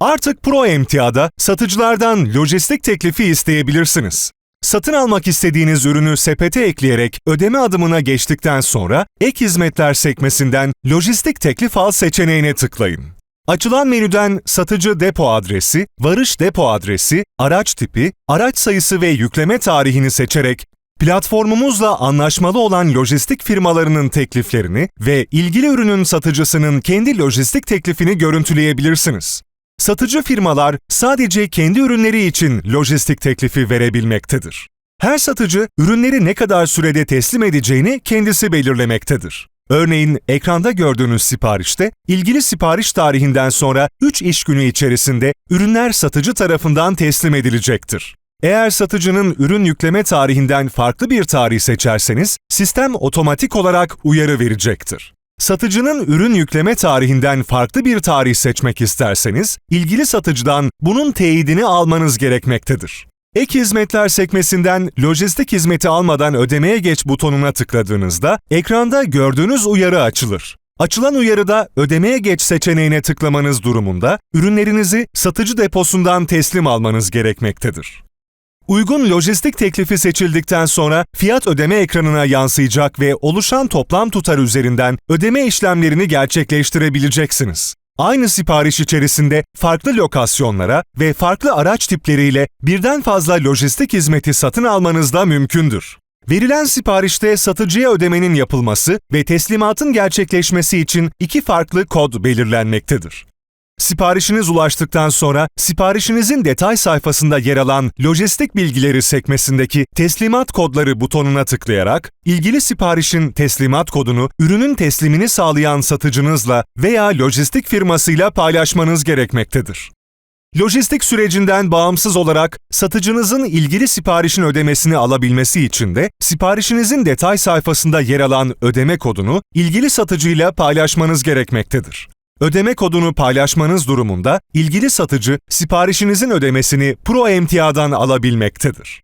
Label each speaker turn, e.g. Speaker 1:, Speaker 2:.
Speaker 1: Artık Pro Emtia'da satıcılardan lojistik teklifi isteyebilirsiniz. Satın almak istediğiniz ürünü sepete ekleyerek ödeme adımına geçtikten sonra ek hizmetler sekmesinden lojistik teklif al seçeneğine tıklayın. Açılan menüden satıcı depo adresi, varış depo adresi, araç tipi, araç sayısı ve yükleme tarihini seçerek platformumuzla anlaşmalı olan lojistik firmalarının tekliflerini ve ilgili ürünün satıcısının kendi lojistik teklifini görüntüleyebilirsiniz. Satıcı firmalar sadece kendi ürünleri için lojistik teklifi verebilmektedir. Her satıcı ürünleri ne kadar sürede teslim edeceğini kendisi belirlemektedir. Örneğin ekranda gördüğünüz siparişte ilgili sipariş tarihinden sonra 3 iş günü içerisinde ürünler satıcı tarafından teslim edilecektir. Eğer satıcının ürün yükleme tarihinden farklı bir tarih seçerseniz sistem otomatik olarak uyarı verecektir. Satıcının ürün yükleme tarihinden farklı bir tarih seçmek isterseniz, ilgili satıcıdan bunun teyidini almanız gerekmektedir. Ek hizmetler sekmesinden lojistik hizmeti almadan ödemeye geç butonuna tıkladığınızda ekranda gördüğünüz uyarı açılır. Açılan uyarıda ödemeye geç seçeneğine tıklamanız durumunda ürünlerinizi satıcı deposundan teslim almanız gerekmektedir. Uygun lojistik teklifi seçildikten sonra fiyat ödeme ekranına yansıyacak ve oluşan toplam tutar üzerinden ödeme işlemlerini gerçekleştirebileceksiniz. Aynı sipariş içerisinde farklı lokasyonlara ve farklı araç tipleriyle birden fazla lojistik hizmeti satın almanız da mümkündür. Verilen siparişte satıcıya ödemenin yapılması ve teslimatın gerçekleşmesi için iki farklı kod belirlenmektedir. Siparişiniz ulaştıktan sonra siparişinizin detay sayfasında yer alan lojistik bilgileri sekmesindeki teslimat kodları butonuna tıklayarak ilgili siparişin teslimat kodunu ürünün teslimini sağlayan satıcınızla veya lojistik firmasıyla paylaşmanız gerekmektedir. Lojistik sürecinden bağımsız olarak satıcınızın ilgili siparişin ödemesini alabilmesi için de siparişinizin detay sayfasında yer alan ödeme kodunu ilgili satıcıyla paylaşmanız gerekmektedir. Ödeme kodunu paylaşmanız durumunda ilgili satıcı siparişinizin ödemesini Pro Emtia'dan alabilmektedir.